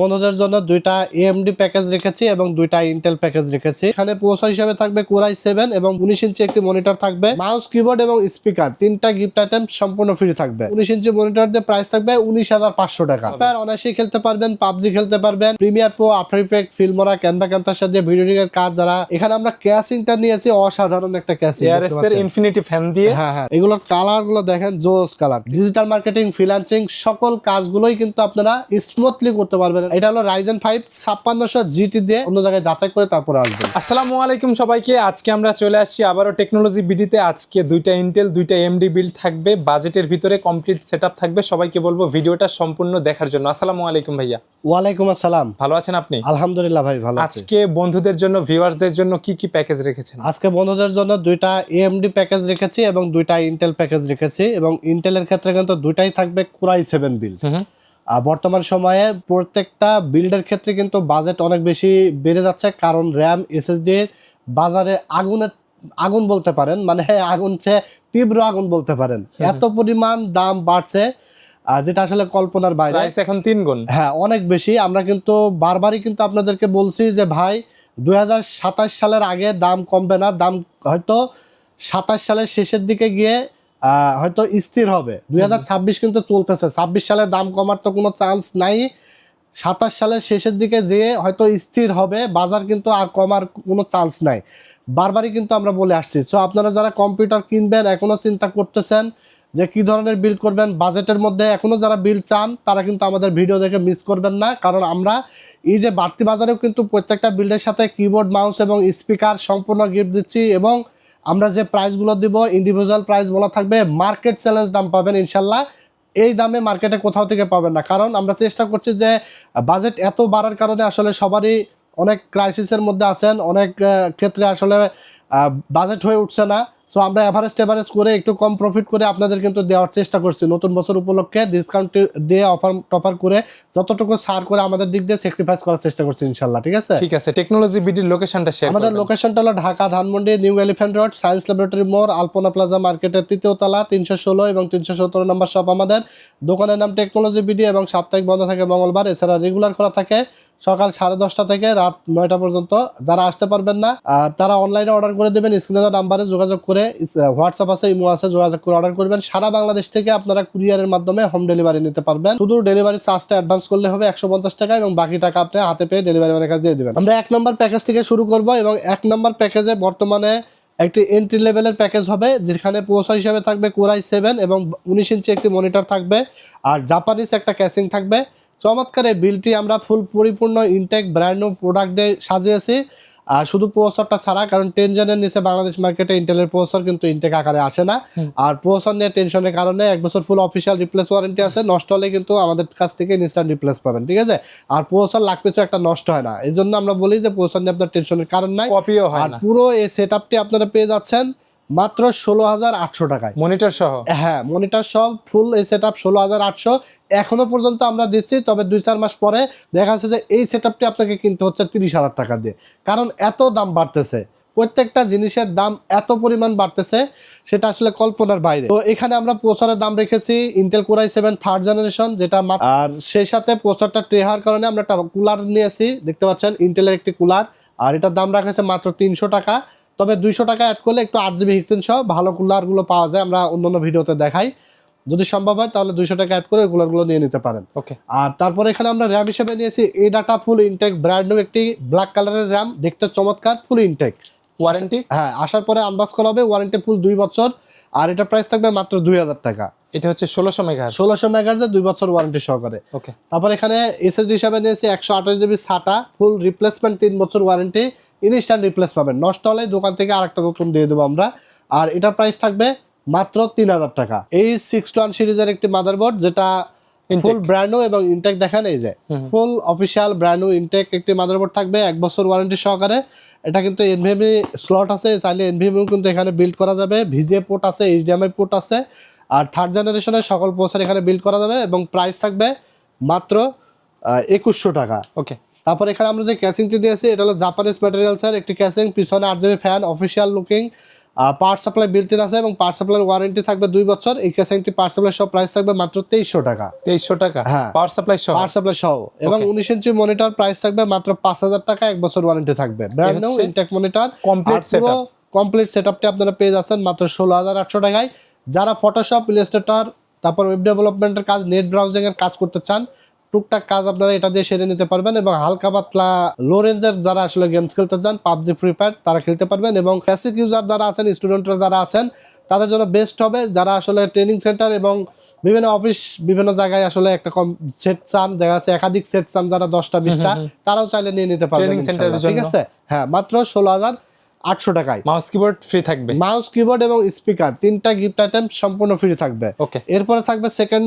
বন্ধুদের জন্য দুইটা এএমডি প্যাকেজ রেখেছি এবং দুইটা ইন্টেল প্যাকেজ রেখেছি। এখানে প্রসেসর হিসেবে থাকবে কোরাই সেভেন এবং উনিশ ইঞ্চি একটি মনিটর থাকবে। মাউস কিবোর্ড এবং স্পিকার তিনটা গিফট আইটেম সম্পূর্ণ ফ্রি থাকবে। উনিশ ইঞ্চি মনিটর দিয়ে প্রাইস থাকবে উনিশ হাজার পাঁচশো টাকা। আপনার অনায়াসে খেলতে পারবেন পাবজি খেলতে পারবেন Premiere Pro after effect Filmora Canva ক্যান্তার সাথে ভিডিও এর কাজ যারা এখানে আমরা ক্যাসিংটা নিয়েছি অসাধারণ একটা এর ইনফিনিটি ফ্যান দিয়ে হ্যাঁ হ্যাঁ এগুলোর কালারগুলো দেখেন জোস কালার ডিজিটাল মার্কেটিং ফ্রিল্যান্সিং সকল কাজগুলোই কিন্তু আপনারা স্মুথলি করতে পারবেন। এটা হলো রাইজেন ফাইভ ছাপ্পান্নশো জিটি দিয়ে অন্য জায়গায় যাচাই করে তারপরে আসবেন। আসসালামু আলাইকুম সবাইকে আজকে আমরা চলে আসছি আবারও টেকনোলজি বিডিতে আজকে দুইটা ইন্টেল দুইটা এমডি বিল্ড থাকবে বাজেটের ভিতরে কমপ্লিট সেটআপ থাকবে। সবাইকে বলব ভিডিওটা সম্পূর্ণ দেখার জন্য। আসসালামু আলাইকুম ভাইয়া। ওয়ালাইকুম আসসালাম। ভালো আছেন আপনি? আলহামদুলিল্লাহ ভাই ভালো আজকে বন্ধুদের জন্য ভিউয়ার্সদের জন্য কি কি প্যাকেজ রেখেছেন? আজকে বন্ধুদের জন্য দুইটা এএমডি প্যাকেজ রেখেছি এবং দুইটা ইন্টেল প্যাকেজ রেখেছি এবং ইন্টেলের ক্ষেত্রে কিন্তু দুইটাই থাকবে কোরাই সেভেন বিল বর্তমান সময়ে প্রত্যেকটা বিল্ডের ক্ষেত্রে কিন্তু বাজেট অনেক বেশি বেড়ে যাচ্ছে কারণ র্যাম এসএসডি বাজারে আগুনের আগুন বলতে পারেন মানে আগুন চেয়ে তীব্র আগুন বলতে পারেন। এত পরিমাণ দাম বাড়ছে যেটা আসলে কল্পনার বাইরে। এখন তিন গুণ। হ্যাঁ অনেক বেশি। আমরা কিন্তু বারবারই কিন্তু আপনাদেরকে বলছি যে ভাই দুই হাজার সাতাশ সালের আগে দাম কমবে না। দাম হয়তো সাতাশ সালের শেষের দিকে গিয়ে হয়তো স্থির হবে। দু হাজার ছাব্বিশ কিন্তু চলতেছে। ছাব্বিশ সালে দাম কমার তো কোনো চান্স নাই। সাতাশ সালের শেষের দিকে যেয়ে হয়তো স্থির হবে বাজার কিন্তু আর কমার কোনো চান্স নাই। বারবারই কিন্তু আমরা বলে আসছি। সো আপনারা যারা কম্পিউটার কিনবেন এখনও চিন্তা করতেছেন যে কি ধরনের বিল করবেন বাজেটের মধ্যে এখনও যারা বিল চান তারা কিন্তু আমাদের ভিডিও দেখে মিস করবেন না। কারণ আমরা এই যে বাড়তি বাজারেও কিন্তু প্রত্যেকটা বিল্ডের সাথে কিবোর্ড মাউস এবং স্পিকার সম্পূর্ণ গিফট দিচ্ছি এবং আমরা যে প্রাইসগুলো দিব ইন্ডিভিজুয়াল প্রাইস বলা থাকবে মার্কেট চ্যালেঞ্জ দাম পাবেন ইনশাল্লাহ। এই দামে মার্কেটে কোথাও থেকে পাবেন না। কারণ আমরা চেষ্টা করছি যে বাজেট এত বাড়ার কারণে আসলে সবারই অনেক ক্রাইসিসের মধ্যে আছেন, অনেক ক্ষেত্রে আসলে বাজেট হয়ে উঠছে না। সো আমরা এভারেজ টেভারেজ করে একটু কম প্রফিট করে আপনাদের কিন্তু দেওয়ার চেষ্টা করছি। নতুন বছর উপলক্ষে ডিসকাউন্ট দিয়ে অফার টফার করে যতটুকু ছাড় করে আমাদের দিক দিয়ে স্যাক্রিফাইস করার চেষ্টা করছি ইনশাল্লাহ ঠিক আছে? ঠিক আছে টেকনোলজি বিডির লোকেশনটা শেয়ার আমাদের লোকেশনটা হলো Dhaka Dhanmondi New Elephant Road Science Laboratory মোড় আলপনা প্লাজা মার্কেটের তৃতীয় তলা তিনশো ষোলো এবং তিনশো সতেরো নম্বর শপ আমাদের। দোকানের নাম টেকনোলজি বিডি এবং সাপ্তাহিক বন্ধ থাকে মঙ্গলবার এছাড়া রেগুলার করা থাকে সকাল সাড়ে দশটা থেকে রাত নয়টা পর্যন্ত। যারা আসতে পারবেন না তারা অনলাইনে অর্ডার করে দেবেন স্ক্রিনে নাম্বারে যোগাযোগ করে হোয়াটসঅ্যাপ আছে ইমো আছে, যোগাযোগ করে অর্ডার করবেন। সারা বাংলাদেশ থেকে আপনারা কুরিয়ারের মাধ্যমে হোম ডেলিভারি নিতে পারবেন। শুধু ডেলিভারি চার্জটা অ্যাডভান্স করলে হবে একশো পঞ্চাশ টাকা এবং বাকি টাকা আপনি হাতে পেয়ে ডেলিভারি ম্যানের কাছে দিয়ে দেবেন। আমরা এক নম্বর প্যাকেজ থেকে শুরু করব এবং এক নম্বর প্যাকেজে বর্তমানে একটি এন্ট্রি লেভেলের প্যাকেজ হবে, যেখানে প্রসেসর হিসাবে থাকবে কোরাই সেভেন এবং উনিশ ইঞ্চি একটি মনিটর থাকবে আর জাপানিজ একটা ক্যাসিং থাকবে। চমৎকার এই বিলটি আমরা ফুল পরিপূর্ণ ইনটেক ব্র্যান্ড নিউ প্রোডাক্ট দিয়ে সাজিয়েছি। আর শুধু প্রসেসরটা ছাড়া কারণ টেনশনের নিচে বাংলাদেশ মার্কেটে ইন্টেলের প্রসেসর কিন্তু ইনটেক আকারে আসে না। আর প্রসেসর নিয়ে টেনশনের কারণে এক বছর ফুল অফিসিয়াল রিপ্লেস ওয়ারেন্টি আছে নষ্ট হলে কিন্তু আমাদের কাছ থেকে ইনস্ট্যান্ট রিপ্লেস পাবেন ঠিক আছে? আর প্রসেসর লাখ পিছু একটা নষ্ট হয় না। এই জন্য আমরা বলি যে প্রসেসর নিয়ে আপনার টেনশনের কারণ নাই। কপিও হয় আর পুরো এই সেট আপটি আপনারা পেয়ে যাচ্ছেন। মাত্র ষোলো হাজার আটশো টাকায়। মনিটর সহ? হ্যাঁ মনিটর সব ফুল এই সেট আপ ষোলো হাজার আটশো। এখনও পর্যন্ত আমরা দিচ্ছি তবে দুই চার মাস পরে দেখা যাচ্ছে যে এই সেট আপটি আপনাকে কিনতে হচ্ছে তিরিশ হাজার টাকা দিয়ে। কারণ এত দাম বাড়তেছে প্রত্যেকটা জিনিসের দাম এত পরিমাণ বাড়তেছে সেটা আসলে কল্পনার বাইরে। তো এখানে আমরা প্রসারের দাম রেখেছি Intel Core i seven third generation যেটা আর সেই সাথে প্রসারটা ট্রে হওয়ার কারণে আমরা একটা কুলার নিয়েছি দেখতে পাচ্ছেন ইন্টেলের একটি কুলার আর এটার দাম রাখা হয়েছে মাত্র তিনশো টাকা। তবে দুইশো টাকা অ্যাড করলে একটু আট জিবি হিক্সেন সহ ভালো কুলারগুলো পাওয়া যায় আমরা অন্যান্য ভিডিওতে দেখাই। যদি সম্ভব হয় তাহলে দুইশো টাকা অ্যাড করে ওই কুলারগুলো নিয়ে নিতে পারেন। ওকে আর তারপরে এখানে আমরা র্যাম হিসেবে নিয়েছি এই data full Intech brand new একটি ব্ল্যাক কালারের র্যাম দেখতে চমৎকার ফুল ইনটেক ওয়ারেন্টি হ্যাঁ আসার পরে আনবাস করা হবে ওয়ারেন্টি ফুল দুই বছর আর এটা প্রাইস থাকবে মাত্র দুই হাজার টাকা। এটা হচ্ছে ষোলোশো মেগাহার্জ ষোলোশো মেগার্জে দুই বছর ওয়ারেন্টি সহকারে। ওকে তারপর এখানে এসএসডি হিসাবে নিয়েছি একশো আঠাশ জিবি সাটা ফুল রিপ্লেসমেন্ট তিন বছর ওয়ারেন্টি ইনস্ট্যান্ট রিপ্লেস পাবেন। নষ্ট হলে দোকান থেকে আরেকটা নতুন দিয়ে দেবো আমরা। আর এটার প্রাইস থাকবে মাত্র তিন হাজার টাকা। এই সিক্স ওয়ান সিরিজের একটি মাদারবোর্ড যেটা ফুল ব্র্যান্ড এবং ইনটেক দেখেন এই যে ফুল অফিসিয়াল ব্র্যান্ড ইনটেক একটি মাদারবোর্ড থাকবে এক বছর ওয়ারেন্টি সহকারে। এটা কিন্তু এনভিএমই স্লট আছে চাইলে এনভিএমও কিন্তু এখানে বিল্ড করা যাবে। ভিজিএ পোর্ট আছে এইচডিএমআই পোর্ট আছে। আর থার্ড জেনারেশনের সকল প্রসেসর এখানে বিল্ড করা যাবে এবং প্রাইস থাকবে মাত্র একুশশো টাকা। ওকে তারপর এখানে আমরা যে ক্যাসিংটি দিয়েছি এটা হলো জাপানিজ ম্যাটেরিয়ালসের একটি ক্যাসিং পিছনে আট GB fan official looking power supply built in আছে এবং পাওয়ার সাপ্লাইয়ের ওয়ারেন্টি থাকবে দুই বছর। এই ক্যাসিংটি পাওয়ার সাপ্লাই সব প্রাইস থাকবে মাত্র তেইশশো টাকা। তেইশশো টাকা? হ্যাঁ। পাওয়ার সাপ্লাই সহ? পাওয়ার সাপ্লাই সহ। এবং উনিশ ইঞ্চি মনিটর প্রাইস থাকবে মাত্র পাঁচ হাজার টাকা এক বছর ওয়ারেন্টি থাকবে। Brand new Intech monitor setup। Complete সেটআপটি আপনারা পেয়ে যাচ্ছেন মাত্র ষোলো হাজার আটশো টাকায়। যারা ফটোশপ ইলাস্ট্রেটর তারপর ওয়েব ডেভেলপমেন্টের কাজ নেট ব্রাউজিং এর কাজ করতে চান টুকটাক কাজ আপনারা এটা দিয়ে সেরে নিতে পারবেন এবং হালকা পাতলা লো রেঞ্জের যারা আসলে গেমস খেলতে চান পাবজি ফ্রি ফায়ার তারা খেলতে পারবেন এবং বেসিক ইউজার যারা আছেন স্টুডেন্টরা যারা আছেন তাদের জন্য বেস্ট হবে যারা আসলে ট্রেনিং সেন্টার এবং বিভিন্ন অফিস বিভিন্ন জায়গায় আসলে একটা কম সেট চান দেখা যাচ্ছে একাধিক সেট চান যারা দশটা বিশটা তারাও চাইলে নিয়ে নিতে পারবেন ঠিক আছে? হ্যাঁ মাত্র ষোলো হাজার আটশো টাকায়। মাউস কিবোর্ড ফ্রি থাকবে। মাউস কিবোর্ড এবং স্পিকার তিনটা গিফট আইটেম সম্পূর্ণ ফ্রি থাকবে। ওকে এরপরে থাকবে সেকেন্ড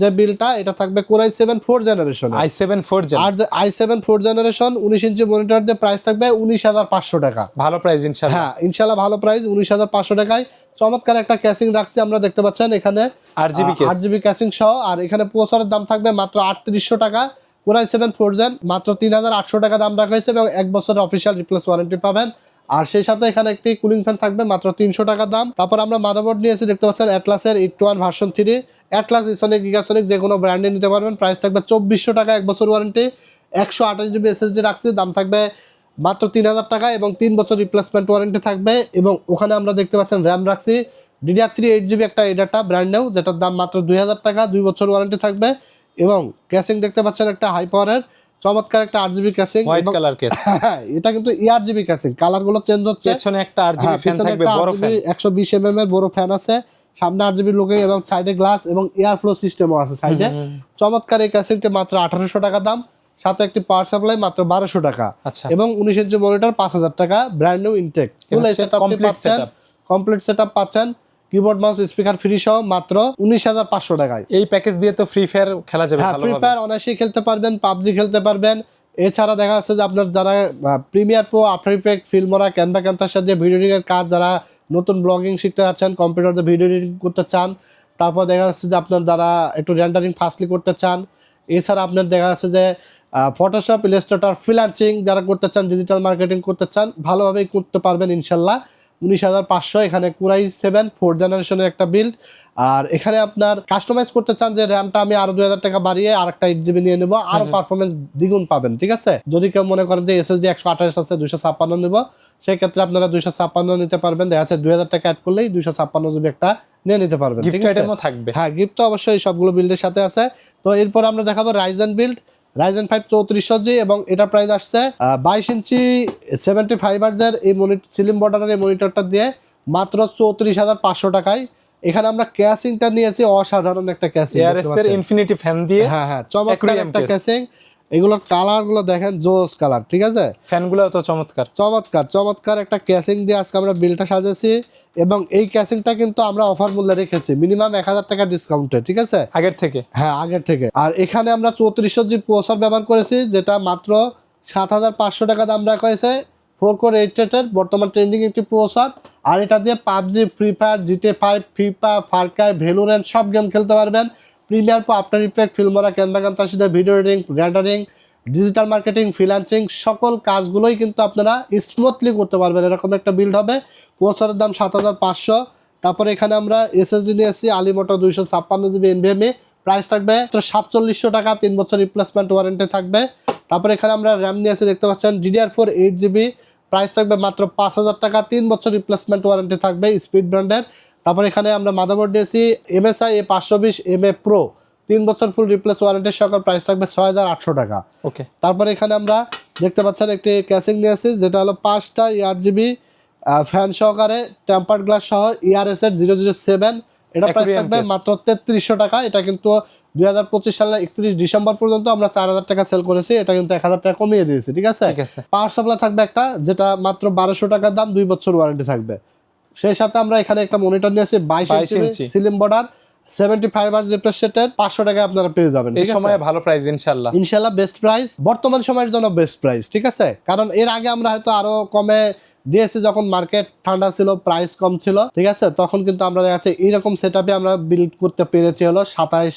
যে বিলটা এটা থাকবে Core i seven four generation I seven four আর যে আই সেভেন ফোর জেনারেশন উনিশ ইঞ্চি মনিটর যে প্রাইস থাকবে উনিশ হাজার পাঁচশো টাকা। ভালো প্রাইস ইনশাল্লাহ হ্যাঁ ইনশাল্লাহ ভালো প্রাইস উনিশ হাজার পাঁচশো টাকায়। চমৎকার একটা ক্যাসিং রাখছি আমরা দেখতে পাচ্ছেন এখানে। RGB case। আট জিবি ক্যাসিং সহ আর এখানে প্রসারের দাম থাকবে মাত্র আটত্রিশশো টাকা। কোরাই সেভেন ফোর জেন মাত্র তিন হাজার আটশো টাকা দাম রাখা হয়েছে এবং এক বছরের অফিসিয়াল রিপ্লেস ওয়ারেন্টি পাবেন। আর সেই সাথে এখানে একটি কুলিং ফ্যান থাকবে, মাত্র তিনশো টাকা দাম। তারপর আমরা মাদারবোর্ড নিয়েছি দেখতে পাচ্ছেন অ্যাটলাসের eight one version three Atlas Esonic Gigasonic যে কোনো ব্র্যান্ডে নিতে পারবেন। প্রাইস থাকবে চব্বিশশো টাকা, এক বছর ওয়ারেন্টি একশো আঠাশ জিবি এসএসডি রাখছি, দাম থাকবে মাত্র তিন হাজার টাকা এবং তিন বছর রিপ্লেসমেন্ট ওয়ারেন্টি থাকবে। এবং ওখানে আমরা দেখতে পাচ্ছেন র্যাম রাখছি। ডিডিআর থ্রি এইট জিবি একটা এডাটা ব্র্যান্ড নেও যেটার দাম মাত্র দুই হাজার টাকা, দুই বছর ওয়ারেন্টি থাকবে। এবং ক্যাসিং দেখতে পাচ্ছেন একটা হাই পাওয়ারের চমৎকার একটা আট GB casing white colour case হ্যাঁ এটা কিন্তু ইয়ার জিবি ক্যাসিং কালারগুলো চেঞ্জ হচ্ছে। পেছনে একটা আর জিবি হ্যাঁ, ফ্যান থাকবে বড় ফ্যান 120 mm এর বড় ফ্যান আছে। সামনে আট জিবি লোকে এবং সাইডে গ্লাস এবং এয়ার ফ্লো সিস্টেমও আছে সাইডে চমৎকার এই ক্যাসিংটি মাত্র আঠারোশো টাকা দাম সাথে একটি পাওয়ার সাপ্লাই মাত্র বারোশো টাকা। আচ্ছা। এবং উনিশ ইঞ্চি মনিটর পাঁচ হাজার টাকা brand new Intech full complete পাচ্ছেন। কমপ্লিট সেটআপ পাচ্ছেন। কিবোর্ড মাউস স্পিকার ফ্রি সহ মাত্র উনিশ হাজার পাঁচশো টাকায়। এই প্যাকেজ দিয়ে তো ফ্রি ফায়ার খেলা যাবে হ্যাঁ ফ্রি ফায়ার অনায়াসেই খেলতে পারবেন পাবজি খেলতে পারবেন। এছাড়া দেখা যাচ্ছে যে আপনার যারা Premiere Pro After Effect Filmora Canva ক্যান্থার সাথে ভিডিও এডিটিং এর কাজ যারা নতুন ব্লগিং শিখতে যাচ্ছেন কম্পিউটারতে ভিডিও এডিটিং করতে চান তারপর দেখা যাচ্ছে যে আপনার যারা একটু রেন্ডারিং ফাস্টলি করতে চান এছাড়া আপনার দেখা যাচ্ছে যে ফটোশপ ইলাস্ট্রেটর ফ্রিল্যান্সিং যারা করতে চান ডিজিটাল মার্কেটিং করতে চান ভালোভাবেই করতে পারবেন ইনশাল্লাহ। উনিশ হাজার পাঁচশো এখানে কুরাই সেভেন ফোর জেনারেশনের একটা বিল্ড আর এখানে আপনার কাস্টমাইজ করতে চান যে র্যামটা আমি আরও দুই হাজার টাকা বাড়িয়ে আর একটা এইট জিবি নিয়ে নেব। আরও পারফরমেন্স দ্বিগুণ পাবেন ঠিক আছে? যদি কেউ মনে করেন যে এসএসডি একশো আঠাশ আছে দুইশো ছাপ্পান্ন নেব সেই ক্ষেত্রে আপনারা দুইশো ছাপ্পান্ন নিতে পারবেন। দেখা যাচ্ছে দুই হাজার টাকা অ্যাড করলেই দুইশো ছাপ্পান্ন জিবি একটা নিয়ে নিতে পারবেন ঠিক আছে? থাকবে। হ্যাঁ গিফট তো অবশ্যই সবগুলো বিল্ডের সাথে আছে। তো এরপর আমরা দেখাবো রাইজেন বিল্ড রাইজেন ফাইভ চৌত্রিশশো জি এবং এটা প্রাইস আসছে বাইশ ইঞ্চি সেভেন্টি ফাইভ আর্জের এই মনিটর সিলিম বর্ডারের এই মনিটরটা দিয়ে মাত্র চৌত্রিশ হাজার পাঁচশো টাকায়। এখানে আমরা ক্যাসিংটা নিয়েছি অসাধারণ একটা ক্যাসিং ইনফিনিটি ফ্যান দিয়ে হ্যাঁ হ্যাঁ চমৎকার একটা ক্যাশিং ক্যাসিং এগুলোর কালারগুলো দেখেন জোস কালার ঠিক আছে? ফ্যানগুলো তো চমৎকার। চমৎকার চমৎকার একটা ক্যাসিং দিয়ে আজকে আমরা বিলটা সাজাইছি এবং এই ক্যাসিংটা কিন্তু আমরা অফার মূল্যে রেখেছি মিনিমাম এক হাজার টাকা ডিসকাউন্টে ঠিক আছে? আগের থেকে। হ্যাঁ আগের থেকে। আর এখানে আমরা চৌত্রিশশো জি প্রসার ব্যবহার করেছি যেটা মাত্র সাত হাজার পাঁচশো টাকা দাম রাখা হয়েছে। ফোর কোর এইট রেটের বর্তমান ট্রেন্ডিং একটি প্রসার আর এটা দিয়ে PUBG Free Fire GTA five FIFA Far Cry Valorant সব গেম খেলতে পারবেন। Premiere Pro After effect Filmora Canva তার সাথে video editing rendering digital marketing freelancing সকল কাজগুলোই কিন্তু আপনারা স্মুথলি করতে পারবেন। এরকম একটা বিল্ড হবে। প্রসারের দাম সাত হাজার পাঁচশো। তারপরে এখানে আমরা এসএসডি নিয়ে এসেছি আলিমোটো দুইশো ছাপ্পান্ন জিবি এনভিএমএ প্রাইস থাকবে তো সাতচল্লিশশো টাকা, তিন বছর রিপ্লেসমেন্ট ওয়ারেন্টি থাকবে। তারপরে এখানে আমরা র্যাম নিয়ে এসে দেখতে পাচ্ছেন DDR four eight GB. Price থাকবে মাত্র পাঁচ হাজার টাকা, তিন বছর রিপ্লেসমেন্ট ওয়ারেন্টি থাকবে স্পিড ব্র্যান্ডের তারপর এখানে আমরা মাদারবোর্ড দিয়েছি এমএসআই এ পাঁচশো বিশ এম এ প্রো তিন বছর ফুল রিপ্লেস ওয়ারেন্টির সকল প্রাইস থাকবে ছয় হাজার আটশো টাকা। ওকে তারপরে এখানে আমরা দেখতে পাচ্ছেন একটি ক্যাসিং নিয়ে আসি যেটা হলো পাঁচটা ইয়ার জিবি ফ্যান সহকারে টেম্পার্ড গ্লাস সহ ইয়ারএস এর জিরো জিরো সেভেন এটা প্রাইস থাকবে মাত্র তেত্রিশশো টাকা। এটা কিন্তু দুই হাজার পঁচিশ সালের একত্রিশ ডিসেম্বর পর্যন্ত আমরা চার হাজার টাকা সেল করেছি। এটা কিন্তু এক হাজার টাকা কমিয়ে দিয়েছি ঠিক আছে? ঠিক আছে। পাওয়ার সাপ্লাই থাকবে একটা যেটা মাত্র বারোশো টাকার দাম দুই বছর ওয়ারেন্টি থাকবে। সেই সাথে আমরা এখানে একটা মনিটর নিয়ে আসি বাইশ inch. Slim border seventy five আর রিফ্রেশ সেটের পাঁচশো টাকা আপনারা পেয়ে যাবেন এই সময়ে ভালো প্রাইস ইনশাল্লাহ ইনশাল্লাহ বেস্ট প্রাইস বর্তমান সময়ের জন্য বেস্ট প্রাইস ঠিক আছে? কারণ এর আগে আমরা হয়তো আরও কমে দিয়েছি যখন মার্কেট ঠান্ডা ছিল প্রাইস কম ছিল ঠিক আছে? তখন কিন্তু আমরা দেখা যাচ্ছে এইরকম সেট আমরা বিল্ড করতে পেরেছি হলো সাতাইশ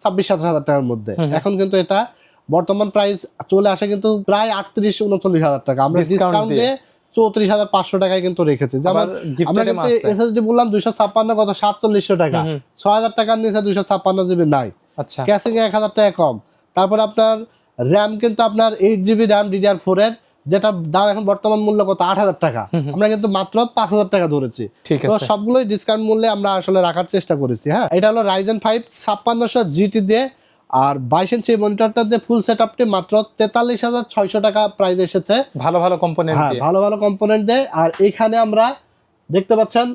ছাব্বিশ সাতাশ হাজার টাকার মধ্যে। এখন কিন্তু এটা বর্তমান প্রাইস চলে আসে কিন্তু প্রায় আটত্রিশ উনচল্লিশ হাজার টাকা। আমরা ডিসকাউন্ট দিয়ে। চৌত্রিশ হাজার পাঁচশো টাকায় কিন্তু রেখেছি। যেমন আমরা কিন্তু এসএসডি বললাম দুইশো ছাপ্পান্ন কত? সাতচল্লিশশো টাকা। ছয় হাজার টাকার নিচে দুইশো ছাপ্পান্ন জিবি নাই। আচ্ছা। ক্যাসিং এক হাজার টাকা কম। তারপর আপনার র্যাম কিন্তু আপনার eight GB RAM DDR four এর যেটা দাম এখন বর্তমান মূল্য কত? আট হাজার টাকা। আমরা কিন্তু মাত্র পাঁচ হাজার টাকা ধরেছি। ঠিক তো সবগুলোই ডিসকাউন্ট মূল্যে আমরা আসলে রাখার চেষ্টা করেছি হ্যাঁ? এটা হলো রাইজেন ফাইভ ছাপ্পান্নশো জিটি দিয়ে আর বাইশ ইঞ্চি মনিটরটা যে ফুল সেট আপটি মাত্র তেতাল্লিশ হাজার ছয়শো টাকা প্রাইস এসেছে। ভালো ভালো কম্পোনেন্ট হ্যাঁ ভালো ভালো কম্পোনেন্ট দেয়। আর এখানে আমরা দেখতে পাচ্ছেন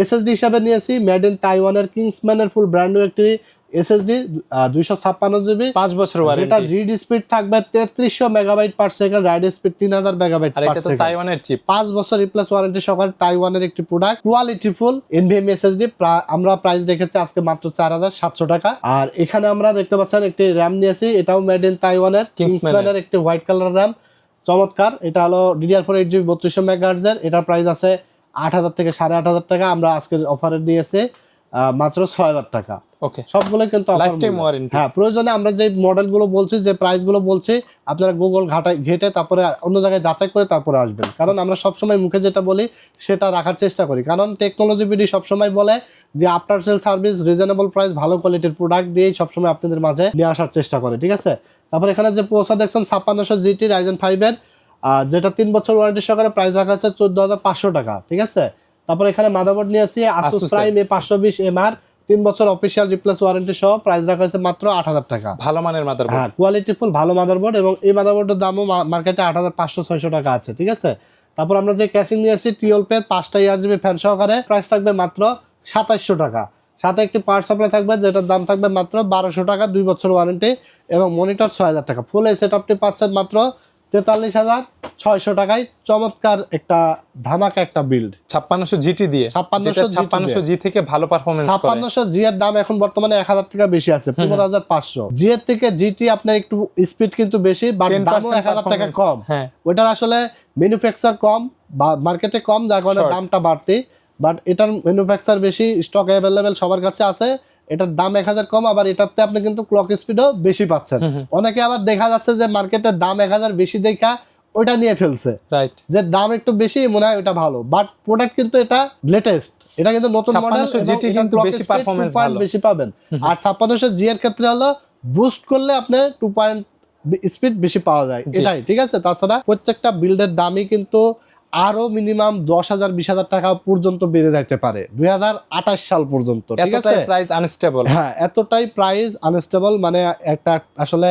এসএসডি হিসাবে নিয়েছি মেড ইন তাইওয়ানের কিংসম্যানের ফুল ব্র্যান্ডও একটি এসএসডি দুইশো ছাপ্পান্ন জিবি। পাঁচ বছর রিড স্পিড থাকবে তেত্রিশশো megabyte per second write speed তিন হাজার মেগাবাইট তাইওয়ানের চিপ পাঁচ বছর রিপ্লেস ওয়ারেন্টি তাইওয়ানের একটি product quality full NVMe SSD আমরা প্রাইস রেখেছি আজকে মাত্র চার হাজার সাতশো টাকা। আর এখানে আমরা দেখতে পাচ্ছেন একটি র্যাম নিয়েছি এটাও মেড ইন তাইওয়ানের। কিংসম্যানের একটি হোয়াইট কালার র্যাম চমৎকার এটা হলো ডিডিআর ফোর এইট জিবি বত্রিশশো মেগাহার্জের এটার প্রাইস আছে আট হাজার থেকে সাড়ে আট হাজার টাকা আমরা আজকের অফারে নিয়েছি আহ, মাত্র ছয় হাজার টাকা। ওকে সবগুলো কিন্তু Lifetime মূল্য। warranty। হ্যাঁ প্রয়োজনে আমরা যে মডেলগুলো বলছি যে প্রাইসগুলো বলছি আপনারা গুগল ঘাটায় ঘেটে তারপরে অন্য জায়গায় যাচাই করে তারপরে আসবেন। কারণ আমরা সবসময় মুখে যেটা বলি সেটা রাখার চেষ্টা করি। কারণ টেকনোলজি বিডি সবসময় বলে যে after sale service reasonable price ভালো কোয়ালিটির প্রোডাক্ট দিয়েই সবসময় আপনাদের মাঝে নিয়ে আসার চেষ্টা করে ঠিক আছে? তারপর এখানে যে পোসা দেখছেন ছাপ্পান্নশো জিটি রাইজেন ফাইভের যেটা তিন বছর ওয়ারেন্টি সহকারে প্রাইস রাখা হচ্ছে চোদ্দ হাজার পাঁচশো টাকা ঠিক আছে? তারপর এখানে মাদারবোর্ড নিয়েছি আসুস প্রাইম এ পাঁচশো বিশ এমআর তিন বছর অফিসিয়াল রিপ্লেস ওয়ারেন্টি সহ প্রাইস রাখা হয়েছে মাত্র আট হাজার টাকা। ভালো মানের মাদার হ্যাঁ কোয়ালিটি ফুল ভালো মাদারবোর্ড এবং এই মাদারবোর্ডের দামও মার্কেটে আট হাজার পাঁচশো ছয়শো টাকা আছে ঠিক আছে? তারপর আমরা যে ক্যাশিং নিয়েছি টিওলপের পাঁচটা ইয়ার জিবি ফ্যান সহকারে প্রাইস থাকবে মাত্র সাতাইশশো টাকা। সাথে একটি পাওয়ার সাপ্লাই থাকবে যেটার দাম থাকবে মাত্র বারোশো টাকা দুই বছর ওয়ারেন্টি এবং মনিটর ছয় হাজার টাকা। ফুল এই সেট আপটি পাচ্ছেন মাত্র তেতাল্লিশ হাজার ছয়শো টাকায় চমৎকার একটা ধামাকা একটা বিল্ড ছাপ্পান্নশো জিটি দিয়ে। 5600 যেটা GT ছাপ্পান্নশো জি থেকে ভালো পারফরমেন্স ছাপ্পান্নশো জি এর দাম এখন বর্তমানে এক হাজার টাকা বেশি আছে পনেরো হাজার পাঁচশো। জি এর থেকে জিটি আপনার একটু স্পিড কিন্তু বেশি বাট দামও এক হাজার টাকা কম। হ্যাঁ। ওটার আসলে ম্যানুফ্যাকচার কম বা মার্কেটে কম যার কারণে দামটা বাড়তি। বাট এটার ম্যানুফ্যাকচার বেশি স্টক অ্যাভেলেবেল সবার কাছে আছে। এটার দাম এক হাজার কম আবার এটাতে আপনি কিন্তু ক্লক স্পিডও বেশি পাচ্ছেন। অনেকে আবার দেখা যাচ্ছে যে মার্কেটের দাম এক হাজার বেশি দেখা ওটা নিয়ে ফেলছে। রাইট যে দাম একটু বেশি মনে হয় ওটা ভালো। বাট প্রোডাক্ট কিন্তু এটা লেটেস্ট এটা কিন্তু নতুন মডেল 5600 GT কিন্তু বেশি performance ভালো। বেশি পাবেন। আর ছাপ্পান্নশো জি এর ক্ষেত্রে হলো বুস্ট করলে আপনি টু পয়েন্ট স্পিড বেশি পাওয়া যায়। এটাই ঠিক আছে? তাছাড়া প্রত্যেকটা বিল্ডের দামই কিন্তু আরও মিনিমাম দশ হাজার বিশ হাজার টাকা পর্যন্ত বেড়ে যাইতে পারে। দুই হাজার আঠাশ সাল পর্যন্ত ঠিক আছে? প্রাইস আনস্টেবল হ্যাঁ এতটাই প্রাইস আনস্টেবল মানে একটা আসলে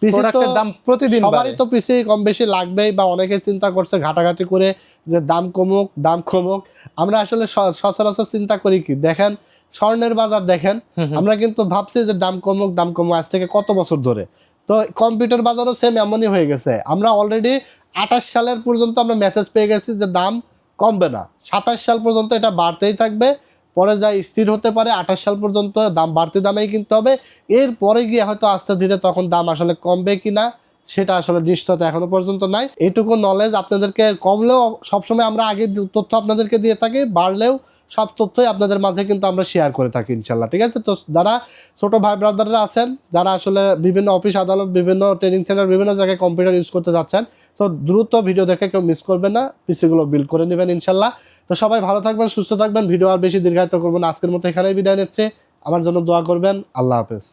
পিসি তো দাম প্রতিদিন সবারই তো পিসি কম বেশি লাগবেই বা অনেকে চিন্তা করছে ঘাটাঘাটি করে যে দাম কমুক দাম কমুক। আমরা আসলে সচরাচর চিন্তা করি কি দেখেন স্বর্ণের বাজার দেখেন আমরা কিন্তু ভাবছি যে দাম কমুক দাম কমুক আজ থেকে কত বছর ধরে? তো কম্পিউটার বাজারও সেম এমনই হয়ে গেছে। আমরা অলরেডি আঠাশ সালের পর্যন্ত আমরা মেসেজ পেয়ে গেছি যে দাম কমবে না। সাতাশ সাল পর্যন্ত এটা বাড়তেই থাকবে, পরে যা স্থির হতে পারে আঠাশ সাল পর্যন্ত দাম বাড়তি দামেই কিনতে হবে। এর পরে গিয়ে হয়তো আস্তে ধীরে তখন দাম আসলে কমবে কিনা, সেটা আসলে নিশ্চয়তা এখনও পর্যন্ত নাই। এটুকু নলেজ আপনাদেরকে কমলেও সবসময় আমরা আগে তথ্য আপনাদেরকে দিয়ে থাকি, বাড়লেও সব তথ্যই আপনাদের মাঝে কিন্তু আমরা শেয়ার করে থাকি ইনশাল্লাহ, ঠিক আছে? তো যারা ছোটো ভাই ব্রাদাররা আছেন, যারা আসলে বিভিন্ন অফিস আদালত, বিভিন্ন ট্রেনিং সেন্টার বিভিন্ন জায়গায় কম্পিউটার ইউজ করতে যাচ্ছেন, তো দ্রুত ভিডিও দেখে কেউ মিস করবেন না পিসিগুলো বিল করে নেবেন ইনশাল্লাহ। তো সবাই ভালো থাকবেন, সুস্থ থাকবেন ভিডিও আর বেশি দীর্ঘায়িত করবেন আজকের মতো এখানেই বিদায় নিচ্ছে। আমার জন্য দোয়া করবেন। আল্লাহ হাফেজ।